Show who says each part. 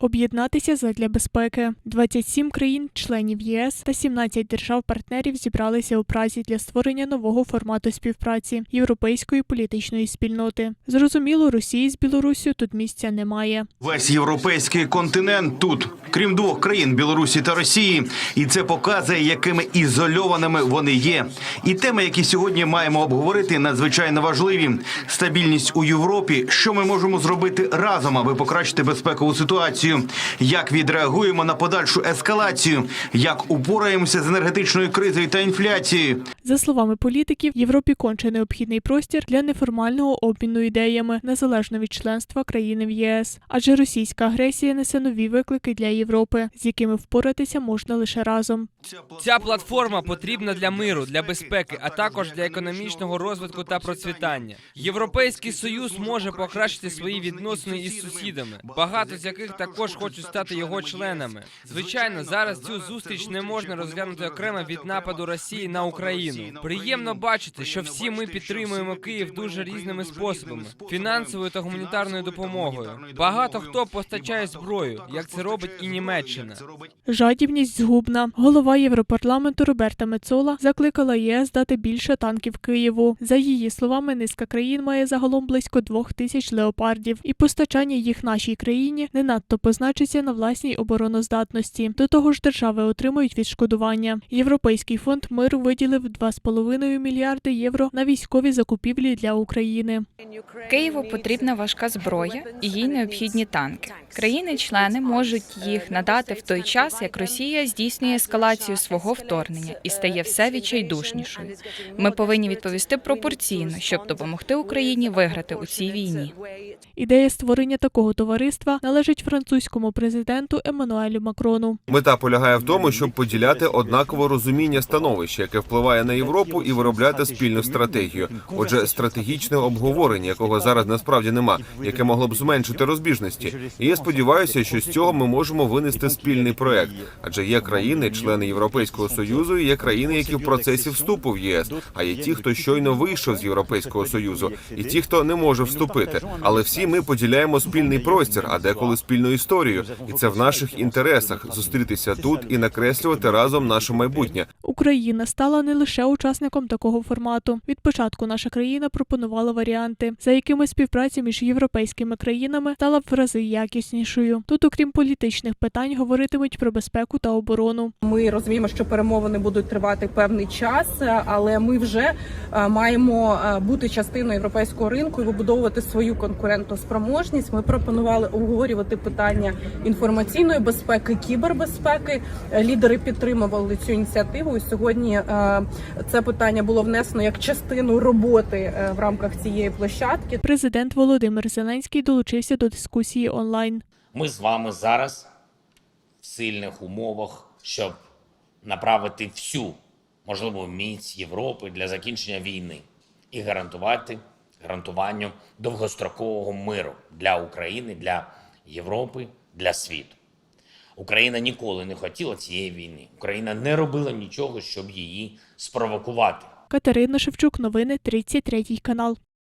Speaker 1: Об'єднатися задля безпеки. 27 країн-членів ЄС та 17 держав-партнерів зібралися у Празі для створення нового формату співпраці європейської політичної спільноти. Зрозуміло, Росії з Білоруссю тут місця немає.
Speaker 2: Весь європейський континент тут, крім двох країн Білорусі та Росії, і це показує, якими ізольованими вони є. І теми, які сьогодні маємо обговорити, надзвичайно важливі: стабільність у Європі, що ми можемо зробити разом, аби покращити безпекову ситуацію, як відреагуємо на подальшу ескалацію, як упораємося з енергетичною кризою та інфляцією.
Speaker 1: За словами політиків, Європі конче необхідний простір для неформального обміну ідеями незалежно від членства країни в ЄС. Адже російська агресія несе нові виклики для Європи, з якими впоратися можна лише разом.
Speaker 3: Ця платформа потрібна для миру, для безпеки, а також для економічного розвитку та процвітання. Європейський союз може покращити свої відносини із сусідами, багато з яких також хочуть стати його членами. Звичайно, зараз цю зустріч не можна розглянути окремо від нападу Росії на Україну. Приємно бачити, що всі ми підтримуємо Київ дуже різними способами: фінансовою та гуманітарною допомогою. Багато хто постачає зброю, як це робить і Німеччина.
Speaker 1: Жадібність згубна. Голова Європарламенту Роберта Мецола закликала ЄС дати більше танків Києву. За її словами, низка країн має загалом близько двох тисяч леопардів, і постачання їх нашій країні не надто позначиться на власній обороноздатності. До того ж, держави отримують відшкодування. Європейський фонд миру виділив 2,5 мільярди євро на військові закупівлі для України.
Speaker 4: Києву потрібна важка зброя і їй необхідні танки. Країни-члени можуть їх надати в той час, як Росія здійснює ескалацію свого вторгнення і стає все відчайдушнішою. Ми повинні відповісти пропорційно, щоб допомогти Україні виграти у цій війні.
Speaker 1: Ідея створення такого товариства належить французькому президенту Еммануелю Макрону.
Speaker 5: Мета полягає в тому, щоб поділяти однакове розуміння становища, яке впливає на Європу, і виробляти спільну стратегію. Отже, стратегічне обговорення, якого зараз насправді нема, яке могло б зменшити розбіжності. І я сподіваюся, що з цього ми можемо винести спільний проект. Адже є країни, члени Європейського союзу, і є країни, які в процесі вступу в ЄС, а є ті, хто щойно вийшов з Європейського союзу, і ті, хто не може вступити. Але всі ми поділяємо спільний простір, а деколи спільну історію, і це в наших інтересах зустрітися тут і накреслювати разом наше майбутнє.
Speaker 1: Україна стала не лише учасником такого формату. Від початку наша країна пропонувала варіанти, за якими співпраця між європейськими країнами стала б в рази якіснішою. Тут, окрім політичних питань, говоритимуть про безпеку та оборону.
Speaker 6: Ми розуміємо, що перемовини будуть тривати певний час, е, але ми вже е, маємо е, бути частиною європейського ринку і вибудовувати свою конкурентоспроможність. Ми пропонували обговорювати питання інформаційної безпеки, кібербезпеки. Е, Лідери підтримували цю ініціативу. І сьогодні це питання було внесено як частину роботи в рамках цієї площадки.
Speaker 1: Президент Володимир Зеленський долучився до дискусії онлайн.
Speaker 7: Ми з вами зараз в сильних умовах, щоб направити всю можливу міць Європи для закінчення війни і гарантувати гарантуванню довгострокового миру для України, для Європи, для світу. Україна ніколи не хотіла цієї війни. Україна не робила нічого, щоб її спровокувати.
Speaker 1: Катерина Шевчук, новини 33 канал.